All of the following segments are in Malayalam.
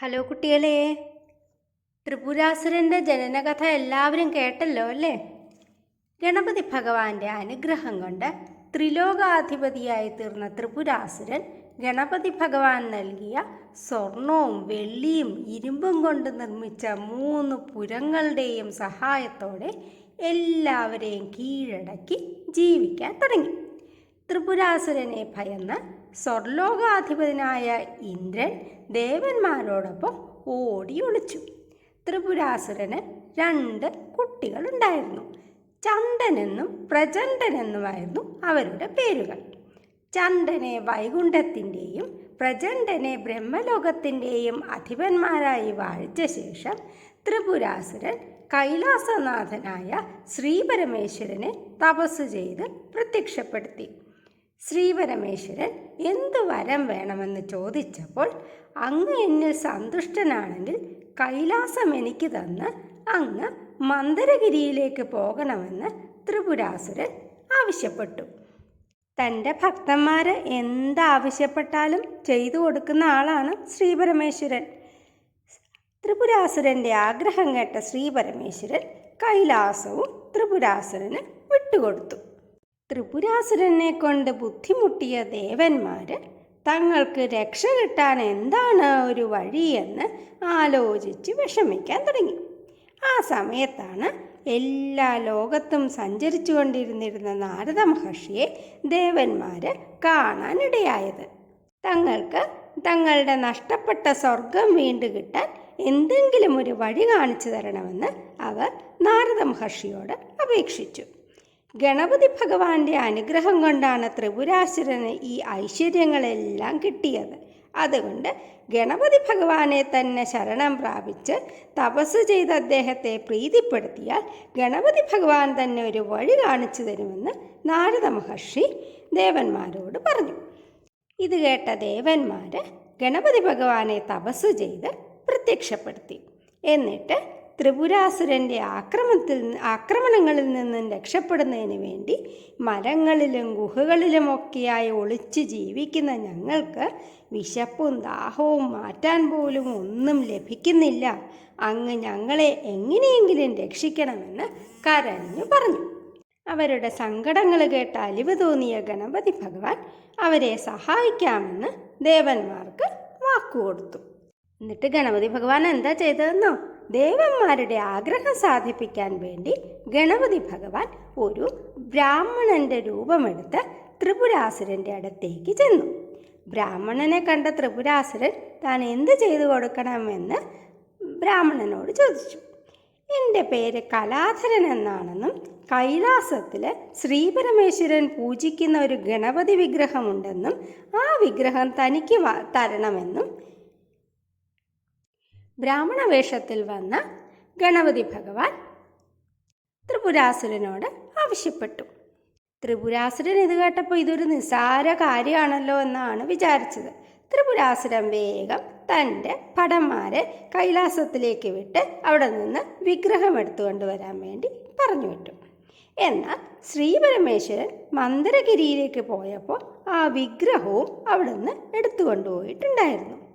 ഹലോ കുട്ടികളെ. ത്രിപുരാസുരന്റെ ജനനകഥ എല്ലാവരും കേട്ടല്ലോ അല്ലേ? ഗണപതി ഭഗവാന്റെ അനുഗ്രഹം കൊണ്ട് ത്രിലോകാധിപതിയായി തീർന്ന ത്രിപുരാസുരൻ ഗണപതി ഭഗവാൻ നൽകിയ സ്വർണവും വെള്ളിയും ഇരുമ്പും കൊണ്ട് നിർമ്മിച്ച മൂന്ന് പുരങ്ങളുടെയും സഹായത്തോടെ എല്ലാവരെയും കീഴടക്കി ജീവിക്കാൻ തുടങ്ങി. ത്രിപുരാസുരനെ ഭയന്ന് സ്വർലോകാധിപതിനായ ഇന്ദ്രൻ ദേവന്മാരോടൊപ്പം ഓടി ഒളിച്ചു ത്രിപുരാസുരന് രണ്ട് കുട്ടികളുണ്ടായിരുന്നു. ചന്ദനെന്നും പ്രചണ്ഡനെന്നുമായിരുന്നു അവരുടെ പേരുകൾ. ചന്ദനെ വൈകുണ്ഠത്തിന്റെയും പ്രചണ്ഡനെ ബ്രഹ്മലോകത്തിന്റെയും അധിപന്മാരായി വാഴിച്ച ശേഷം ത്രിപുരാസുരൻ കൈലാസനാഥനായ ശ്രീപരമേശ്വരനെ തപസ് ചെയ്ത് പ്രത്യക്ഷപ്പെടുത്തി. ശ്രീപരമേശ്വരൻ എന്ത് വരം വേണമെന്ന് ചോദിച്ചപ്പോൾ അങ്ങ് എന്നിൽ സന്തുഷ്ടനാണെങ്കിൽ കൈലാസം എനിക്ക് തന്ന് അങ്ങ് മന്ദരഗിരിയിലേക്ക് പോകണമെന്ന് ത്രിപുരാസുരൻ ആവശ്യപ്പെട്ടു. തന്റെ ഭക്തന്മാർ എന്താവശ്യപ്പെട്ടാലും ചെയ്തു കൊടുക്കുന്ന ആളാണ് ശ്രീപരമേശ്വരൻ. ത്രിപുരാസുരന്റെ ആഗ്രഹം കേട്ട ശ്രീപരമേശ്വരൻ കൈലാസവും ത്രിപുരാസുരന് വിട്ടുകൊടുത്തു. ത്രിപുരാസുരനെ കൊണ്ട് ബുദ്ധിമുട്ടിയ ദേവന്മാർ തങ്ങൾക്ക് രക്ഷ കിട്ടാൻ എന്താണ് ഒരു വഴിയെന്ന് ആലോചിച്ച് വിഷമിക്കാൻ തുടങ്ങി. ആ സമയത്താണ് എല്ലാ ലോകത്തും സഞ്ചരിച്ചു കൊണ്ടിരുന്നിരുന്ന നാരദ മഹർഷിയെ ദേവന്മാർ കാണാനിടയായത് തങ്ങൾക്ക് തങ്ങളുടെ നഷ്ടപ്പെട്ട സ്വർഗം വീണ്ടു കിട്ടാൻ എന്തെങ്കിലും ഒരു വഴി കാണിച്ചു തരണമെന്ന് അവർ നാരദ മഹർഷിയോട് അപേക്ഷിച്ചു. ഗണപതി ഭഗവാന്റെ അനുഗ്രഹം കൊണ്ടാണ് ത്രിപുരാസുരന് ഈ ഐശ്വര്യങ്ങളെല്ലാം കിട്ടിയത്. അതുകൊണ്ട് ഗണപതി ഭഗവാനെ തന്നെ ശരണം പ്രാപിച്ച് തപസ് ചെയ്ത് അദ്ദേഹത്തെ പ്രീതിപ്പെടുത്തിയാൽ ഗണപതി ഭഗവാൻ തന്നെ ഒരു വഴി കാണിച്ചു തരുമെന്ന് നാരദ മഹർഷി ദേവന്മാരോട് പറഞ്ഞു. ഇത് കേട്ട ദേവന്മാർ ഗണപതി ഭഗവാനെ തപസ് ചെയ്ത് പ്രത്യക്ഷപ്പെടുത്തി. എന്നിട്ട് ത്രിപുരാസുരന്റെ ആക്രമത്തിൽ ആക്രമണങ്ങളിൽ നിന്നും രക്ഷപ്പെടുന്നതിന് വേണ്ടി മരങ്ങളിലും ഗുഹകളിലുമൊക്കെയായി ഒളിച്ച് ജീവിക്കുന്ന ഞങ്ങൾക്ക് വിശപ്പും ദാഹവും മാറ്റാൻ പോലും ഒന്നും ലഭിക്കുന്നില്ല. അങ്ങ് ഞങ്ങളെ എങ്ങനെയെങ്കിലും രക്ഷിക്കണമെന്ന് കരഞ്ഞു പറഞ്ഞു. അവരുടെ സങ്കടങ്ങൾ കേട്ട അലിവ് തോന്നിയ ഗണപതി ഭഗവാൻ അവരെ സഹായിക്കാമെന്ന് ദേവന്മാർക്ക് വാക്കുകൊടുത്തു. എന്നിട്ട് ഗണപതി ഭഗവാൻ എന്താ ചെയ്തതെന്നോ? ദേവന്മാരുടെ ആഗ്രഹം സാധിപ്പിക്കാൻ വേണ്ടി ഗണപതി ഭഗവാൻ ഒരു ബ്രാഹ്മണന്റെ രൂപമെടുത്ത് ത്രിപുരാസുരന്റെ അടുത്തേക്ക് ചെന്നു. ബ്രാഹ്മണനെ കണ്ട ത്രിപുരാസുരൻ താൻ എന്ത് ചെയ്തു കൊടുക്കണമെന്ന് ബ്രാഹ്മണനോട് ചോദിച്ചു. എന്റെ പേര് കലാധരൻ എന്നാണെന്നും കൈലാസത്തിൽ ശ്രീപരമേശ്വരൻ പൂജിക്കുന്ന ഒരു ഗണപതി വിഗ്രഹമുണ്ടെന്നും ആ വിഗ്രഹം തനിക്ക് തരണമെന്നും ബ്രാഹ്മണ വേഷത്തിൽ വന്ന ഗണപതി ഭഗവാൻ ത്രിപുരാസുരനോട് ആവശ്യപ്പെട്ടു. ത്രിപുരാസുരൻ ഇത് കേട്ടപ്പോൾ ഇതൊരു നിസാര കാര്യമാണല്ലോ എന്നാണ് വിചാരിച്ചത്. ത്രിപുരാസുരൻ വേഗം തന്റെ ഭടന്മാരെ കൈലാസത്തിലേക്ക് വിട്ട് അവിടെ നിന്ന് വിഗ്രഹം എടുത്തുകൊണ്ട് വരാൻ വേണ്ടി പറഞ്ഞു വിട്ടു. എന്നാൽ ശ്രീപരമേശ്വരൻ മന്ദരഗിരിയിലേക്ക് പോയപ്പോൾ ആ വിഗ്രഹവും അവിടുന്ന് എടുത്തുകൊണ്ടുപോയിട്ടുണ്ടായിരുന്നു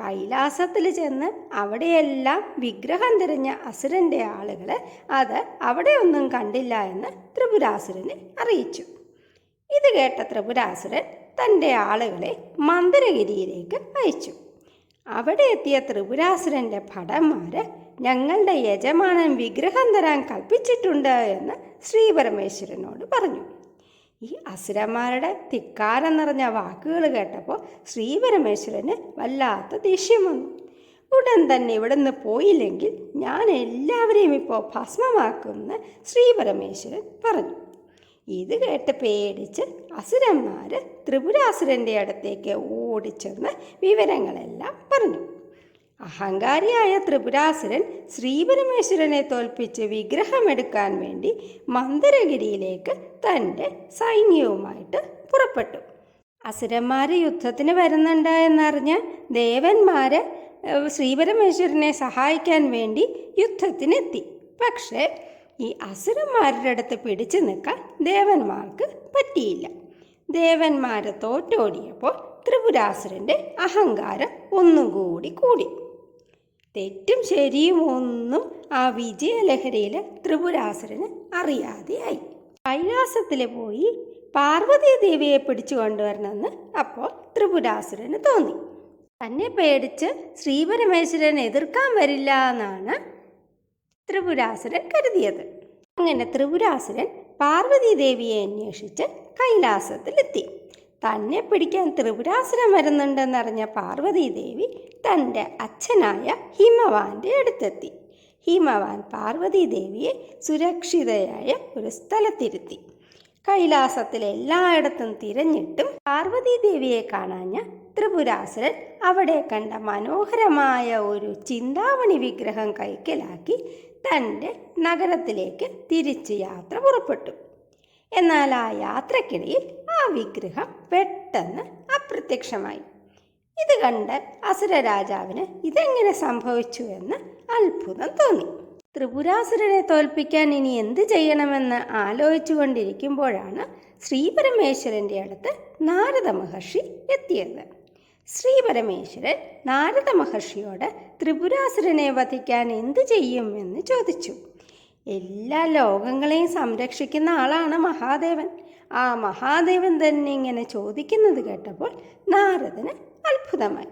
കൈലാസത്തിൽ ചെന്ന് അവിടെയെല്ലാം വിഗ്രഹം തിരിഞ്ഞ അസുരന്റെ ആളുകൾ അത് അവിടെയൊന്നും കണ്ടില്ല എന്ന് ത്രിപുരാസുരനെ അറിയിച്ചു. ഇത് കേട്ട ത്രിപുരാസുരൻ തന്റെ ആളുകളെ മന്ദിരഗിരിയിലേക്ക് അയച്ചു. അവിടെ എത്തിയ ത്രിപുരാസുരന്റെ ഭടന്മാർ ഞങ്ങളുടെ യജമാനൻ വിഗ്രഹം തരാൻ കൽപ്പിച്ചിട്ടുണ്ട് എന്ന് ശ്രീപരമേശ്വരനോട് പറഞ്ഞു. ഈ അസുരന്മാരുടെ ധിക്കാരം നിറഞ്ഞ വാക്കുകൾ കേട്ടപ്പോൾ ശ്രീപരമേശ്വരന് വല്ലാത്ത ദേഷ്യം വന്നു. ഉടൻ തന്നെ ഇവിടെ നിന്ന് പോയില്ലെങ്കിൽ ഞാൻ എല്ലാവരെയും ഇപ്പോൾ ഭസ്മമാക്കുമെന്ന് ശ്രീപരമേശ്വരൻ പറഞ്ഞു. ഇത് കേട്ട് പേടിച്ച് അസുരന്മാർ ത്രിപുരാസുരന്റെ അടുത്തേക്ക് ഓടിച്ചെന്ന് വിവരങ്ങളെല്ലാം പറഞ്ഞു. അഹങ്കാരിയായ ത്രിപുരാസുരൻ ശ്രീപരമേശ്വരനെ തോൽപ്പിച്ച് വിഗ്രഹമെടുക്കാൻ വേണ്ടി മന്ദരഗിരിയിലേക്ക് തന്റെ സൈന്യവുമായിട്ട് പുറപ്പെട്ടു. അസുരന്മാർ യുദ്ധത്തിന് വരുന്നുണ്ട് എന്നറിഞ്ഞ ദേവന്മാർ ശ്രീപരമേശ്വരനെ സഹായിക്കാൻ വേണ്ടി യുദ്ധത്തിനെത്തി. പക്ഷേ ഈ അസുരന്മാരുടെ അടുത്ത് പിടിച്ചു നിൽക്കാൻ ദേവന്മാർക്ക് പറ്റിയില്ല. ദേവന്മാരെ തോറ്റോടിയപ്പോൾ ത്രിപുരാസുരന്റെ അഹങ്കാരം ഒന്നും കൂടി കൂടി. തെറ്റും ശരിയും ഒന്നും ആ വിജയലഹരിയിൽ ത്രിപുരാസുരന് അറിയാതെയായി. കൈലാസത്തിൽ പോയി പാർവതി ദേവിയെ പിടിച്ചു കൊണ്ടുവരണമെന്ന് അപ്പോൾ ത്രിപുരാസുരന് തോന്നി. തന്നെ പേടിച്ച് ശ്രീപരമേശ്വരൻ എതിർക്കാൻ വരില്ല എന്നാണ് ത്രിപുരാസുരൻ കരുതിയത്. അങ്ങനെ ത്രിപുരാസുരൻ പാർവതി ദേവിയെ അന്വേഷിച്ച് കൈലാസത്തിലെത്തി. തന്നെ പിടിക്കാൻ ത്രിപുരാസുരം വരുന്നുണ്ടെന്നറിഞ്ഞ പാർവതി ദേവി തന്റെ അച്ഛനായ ഹിമവാന്റെ അടുത്തെത്തി. ഹിമവാൻ പാർവതി ദേവിയെ സുരക്ഷിതയായ ഒരു സ്ഥലത്തിരുത്തി. കൈലാസത്തിൽ എല്ലായിടത്തും തിരഞ്ഞിട്ടും പാർവതി ദേവിയെ കാണാഞ്ഞ ത്രിപുരാസുരൻ അവിടെ കണ്ട മനോഹരമായ ഒരു ചിന്താമണി വിഗ്രഹം കൈക്കലാക്കി തന്റെ നഗരത്തിലേക്ക് തിരിച്ച് യാത്ര പുറപ്പെട്ടു. എന്നാൽ ആ യാത്രക്കിടയിൽ ആ വിഗ്രഹം പെട്ടെന്ന് അപ്രത്യക്ഷമായി. ഇത് കണ്ട് അസുര രാജാവിന് ഇതെങ്ങനെ സംഭവിച്ചു എന്ന് അത്ഭുതം തോന്നി. ത്രിപുരാസുരനെ തോൽപ്പിക്കാൻ ഇനി എന്ത് ചെയ്യണമെന്ന് ആലോചിച്ചു കൊണ്ടിരിക്കുമ്പോഴാണ് ശ്രീപരമേശ്വരന്റെ അടുത്ത് നാരദ മഹർഷി എത്തിയത്. ശ്രീപരമേശ്വരൻ നാരദ മഹർഷിയോട് ത്രിപുരാസുരനെ വധിക്കാൻ എന്ത് ചെയ്യും എന്ന് ചോദിച്ചു. എല്ലാ ലോകങ്ങളെയും സംരക്ഷിക്കുന്ന ആളാണ് മഹാദേവൻ. ആ മഹാദേവൻ തന്നെ ഇങ്ങനെ ചോദിക്കുന്നത് കേട്ടപ്പോൾ നാരദന് അത്ഭുതമായി.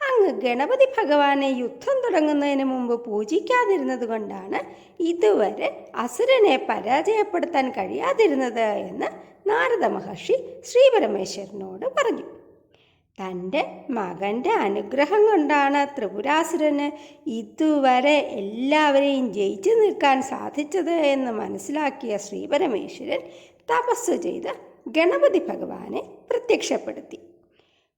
അങ്ങ് ഗണപതി ഭഗവാനെ യുദ്ധം തുടങ്ങുന്നതിന് മുമ്പ് പൂജിക്കാതിരുന്നത് കൊണ്ടാണ് ഇതുവരെ അസുരനെ പരാജയപ്പെടുത്താൻ കഴിയാതിരുന്നത് എന്ന് നാരദ മഹർഷി ശ്രീപരമേശ്വരനോട് പറഞ്ഞു. തന്റെ മകന്റെ അനുഗ്രഹം കൊണ്ടാണ് ത്രിപുരാസുരന് ഇതുവരെ എല്ലാവരെയും ജയിച്ചു നിൽക്കാൻ സാധിച്ചത് എന്ന് മനസ്സിലാക്കിയ ശ്രീപരമേശ്വരൻ തപസ് ചെയ്ത ഗണപതി ഭഗവാനെ പ്രത്യക്ഷപ്പെടുത്തി.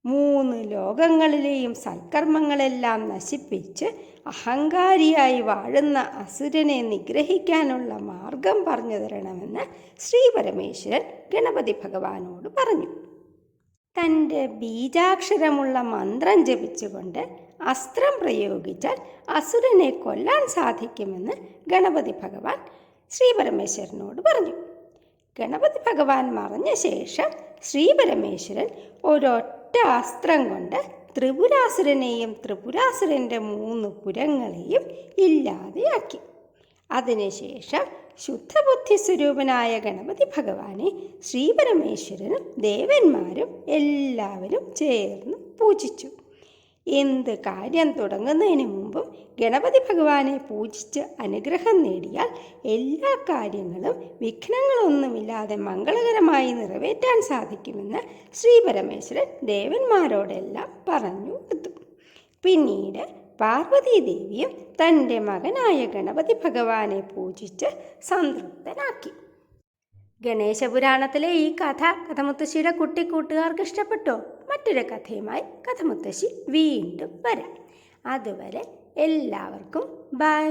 മൂന്ന് ലോകങ്ങളിലെയും സൽക്കർമ്മങ്ങളെല്ലാം നശിപ്പിച്ച് അഹങ്കാരിയായി വാഴുന്ന അസുരനെ നിഗ്രഹിക്കാനുള്ള മാർഗം പറഞ്ഞു തരണമെന്ന് ശ്രീപരമേശ്വരൻ ഗണപതി ഭഗവാനോട് പറഞ്ഞു. തന്റെ ബീജാക്ഷരമുള്ള മന്ത്രം ജപിച്ചുകൊണ്ട് അസ്ത്രം പ്രയോഗിച്ചാൽ അസുരനെ കൊല്ലാൻ സാധിക്കുമെന്ന് ഗണപതി ഭഗവാൻ ശ്രീപരമേശ്വരനോട് പറഞ്ഞു. ഗണപതി ഭഗവാൻ മറഞ്ഞ ശേഷം ശ്രീപരമേശ്വരൻ ഒരൊറ്റ അസ്ത്രം കൊണ്ട് ത്രിപുരാസുരനെയും ത്രിപുരാസുരന്റെ മൂന്ന് പുരങ്ങളെയും ഇല്ലാതെയാക്കി. അതിനുശേഷം ശുദ്ധബുദ്ധി സ്വരൂപനായ ഗണപതി ഭഗവാനെ ശ്രീപരമേശ്വരനും ദേവന്മാരും എല്ലാവരും ചേർന്ന് പൂജിച്ചു. എന്ത് കാര്യം തുടങ്ങുന്നതിന് മുമ്പും ഗണപതി ഭഗവാനെ പൂജിച്ച് അനുഗ്രഹം നേടിയാൽ എല്ലാ കാര്യങ്ങളും വിഘ്നങ്ങളൊന്നുമില്ലാതെ മംഗളകരമായി നിറവേറ്റാൻ സാധിക്കുമെന്ന് ശ്രീ പരമേശ്വരൻ ദേവന്മാരോടെല്ലാം പറഞ്ഞു എത്തും പിന്നീട് പാർവതീദേവിയും തന്റെ മകനായ ഗണപതി ഭഗവാനെ പൂജിച്ച് സംതൃപ്തനാക്കി. ഗണേശപുരാണത്തിലെ ഈ കഥ കഥമുത്തശ്ശിയുടെ കുട്ടിക്കൂട്ടുകാർക്ക് ഇഷ്ടപ്പെട്ടോ? മറ്റൊരു കഥയുമായി കഥമുത്തശ്ശി വീണ്ടും വരാം. അതുവരെ എല്ലാവർക്കും ബൈ.